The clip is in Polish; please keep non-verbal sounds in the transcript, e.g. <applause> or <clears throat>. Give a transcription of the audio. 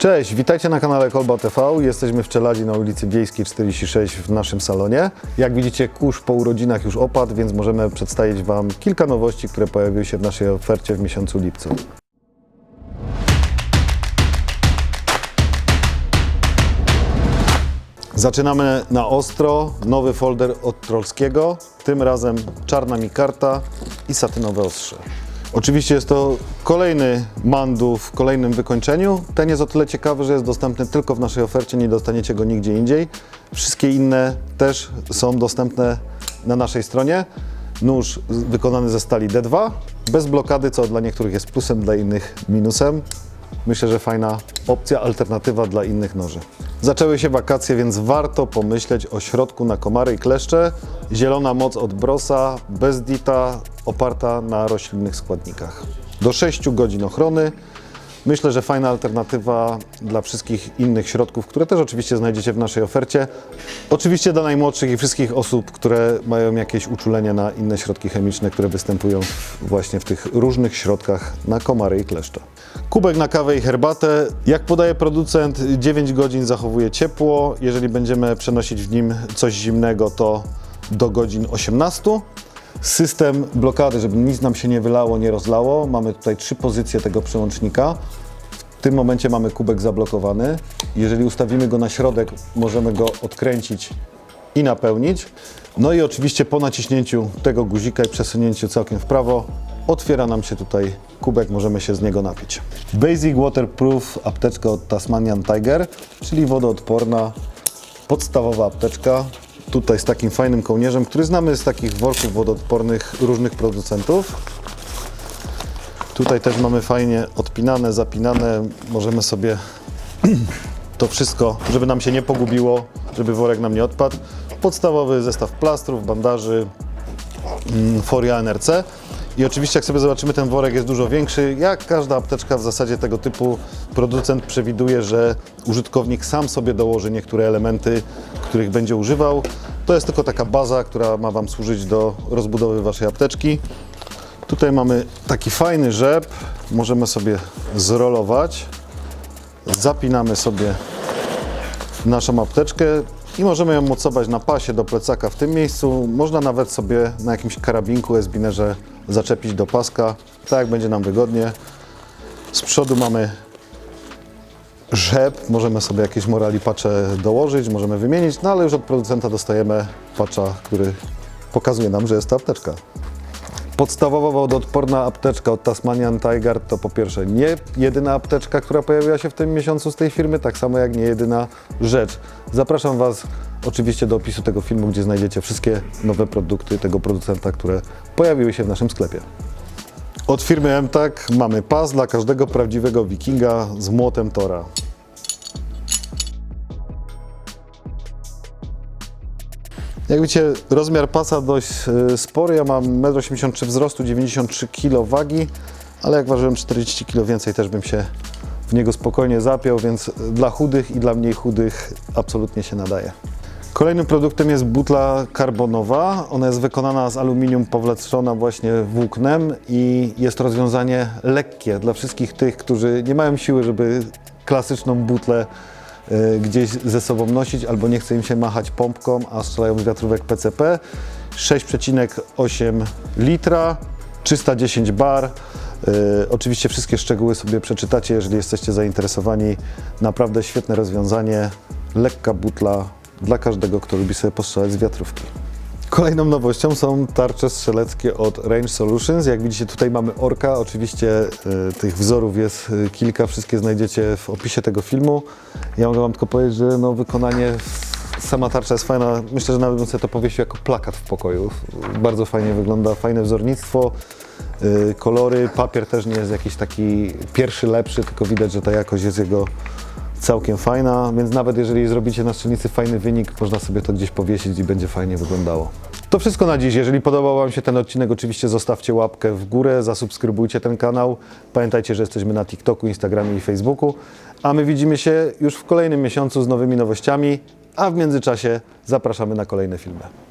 Cześć, witajcie na kanale Kolba TV. Jesteśmy w Czeladzi na ulicy Wiejskiej 46 w naszym salonie. Jak widzicie, kurz po urodzinach już opadł, więc możemy przedstawić Wam kilka nowości, które pojawiły się w naszej ofercie w miesiącu lipcu. Zaczynamy na ostro, nowy folder od Trollskiego, tym razem czarna mi karta i satynowe ostrze. Oczywiście jest to kolejny mandu w kolejnym wykończeniu. Ten jest o tyle ciekawy, że jest dostępny tylko w naszej ofercie, nie dostaniecie go nigdzie indziej. Wszystkie inne też są dostępne na naszej stronie. Nóż wykonany ze stali D2, bez blokady, co dla niektórych jest plusem, dla innych minusem. Myślę, że fajna opcja, alternatywa dla innych noży. Zaczęły się wakacje, więc warto pomyśleć o środku na komary i kleszcze. Zielona moc od Brosa, bez dita, oparta na roślinnych składnikach. Do 6 godzin ochrony. Myślę, że fajna alternatywa dla wszystkich innych środków, które też oczywiście znajdziecie w naszej ofercie. Oczywiście dla najmłodszych i wszystkich osób, które mają jakieś uczulenie na inne środki chemiczne, które występują właśnie w tych różnych środkach na komary i kleszcze. Kubek na kawę i herbatę. Jak podaje producent, 9 godzin zachowuje ciepło. Jeżeli będziemy przenosić w nim coś zimnego, to do godzin 18. System blokady, żeby nic nam się nie wylało, nie rozlało. Mamy tutaj trzy pozycje tego przełącznika. W tym momencie mamy kubek zablokowany. Jeżeli ustawimy go na środek, możemy go odkręcić i napełnić. No i oczywiście po naciśnięciu tego guzika i przesunięciu całkiem w prawo, otwiera nam się tutaj kubek, możemy się z niego napić. Basic Waterproof apteczka od Tasmanian Tiger, czyli wodoodporna, podstawowa apteczka. Tutaj z takim fajnym kołnierzem, który znamy z takich worków wodoodpornych różnych producentów. Tutaj też mamy fajnie odpinane, zapinane. Możemy sobie <clears throat> to wszystko, żeby nam się nie pogubiło, żeby worek nam nie odpadł. Podstawowy zestaw plastrów, bandaży, mm, foria NRC. I oczywiście jak sobie zobaczymy, ten worek jest dużo większy. Jak każda apteczka w zasadzie tego typu, producent przewiduje, że użytkownik sam sobie dołoży niektóre elementy, których będzie używał. To jest tylko taka baza, która ma Wam służyć do rozbudowy Waszej apteczki. Tutaj mamy taki fajny rzep, możemy sobie zrolować. Zapinamy sobie naszą apteczkę i możemy ją mocować na pasie do plecaka w tym miejscu. Można nawet sobie na jakimś karabinku S-binerze zaczepić do paska, tak jak będzie nam wygodnie. Z przodu mamy rzep, możemy sobie jakieś morali pacze dołożyć, możemy wymienić, no ale już od producenta dostajemy patcha, który pokazuje nam, że jest to apteczka. Podstawowa wodoodporna apteczka od Tasmanian Tiger to po pierwsze nie jedyna apteczka, która pojawiła się w tym miesiącu z tej firmy, tak samo jak nie jedyna rzecz. Zapraszam Was oczywiście do opisu tego filmu, gdzie znajdziecie wszystkie nowe produkty tego producenta, które pojawiły się w naszym sklepie. Od firmy MTAK mamy pas dla każdego prawdziwego wikinga z młotem Tora. Jak widzicie, rozmiar pasa dość e, spory. Ja mam 1,83 m wzrostu, 93 kg wagi, ale jak ważyłem 40 kg więcej, też bym się w niego spokojnie zapiął, więc dla chudych i dla mniej chudych absolutnie się nadaje. Kolejnym produktem jest butla karbonowa. Ona jest wykonana z aluminium powleczona właśnie włóknem i jest to rozwiązanie lekkie dla wszystkich tych, którzy nie mają siły, żeby klasyczną butlę gdzieś ze sobą nosić albo nie chce im się machać pompką, a strzelają z wiatrówek PCP. 6,8 litra, 310 bar. E, oczywiście wszystkie szczegóły sobie przeczytacie, jeżeli jesteście zainteresowani. Naprawdę świetne rozwiązanie, lekka butla dla każdego, kto lubi sobie postrzelać z wiatrówki. Kolejną nowością są tarcze strzeleckie od Range Solutions. Jak widzicie, tutaj mamy orka. Oczywiście e, tych wzorów jest e, kilka, wszystkie znajdziecie w opisie tego filmu. Ja mogę Wam tylko powiedzieć, że no, wykonanie, sama tarcza jest fajna. Myślę, że nawet bym sobie to powiesił jako plakat w pokoju. Bardzo fajnie wygląda, fajne wzornictwo, e, kolory. Papier też nie jest jakiś taki pierwszy, lepszy, tylko widać, że ta jakość jest jego całkiem fajna, więc nawet jeżeli zrobicie na strzelnicy fajny wynik, można sobie to gdzieś powiesić i będzie fajnie wyglądało. To wszystko na dziś. Jeżeli podobał Wam się ten odcinek, oczywiście zostawcie łapkę w górę, zasubskrybujcie ten kanał. Pamiętajcie, że jesteśmy na TikToku, Instagramie i Facebooku. A my widzimy się już w kolejnym miesiącu z nowymi nowościami, a w międzyczasie zapraszamy na kolejne filmy.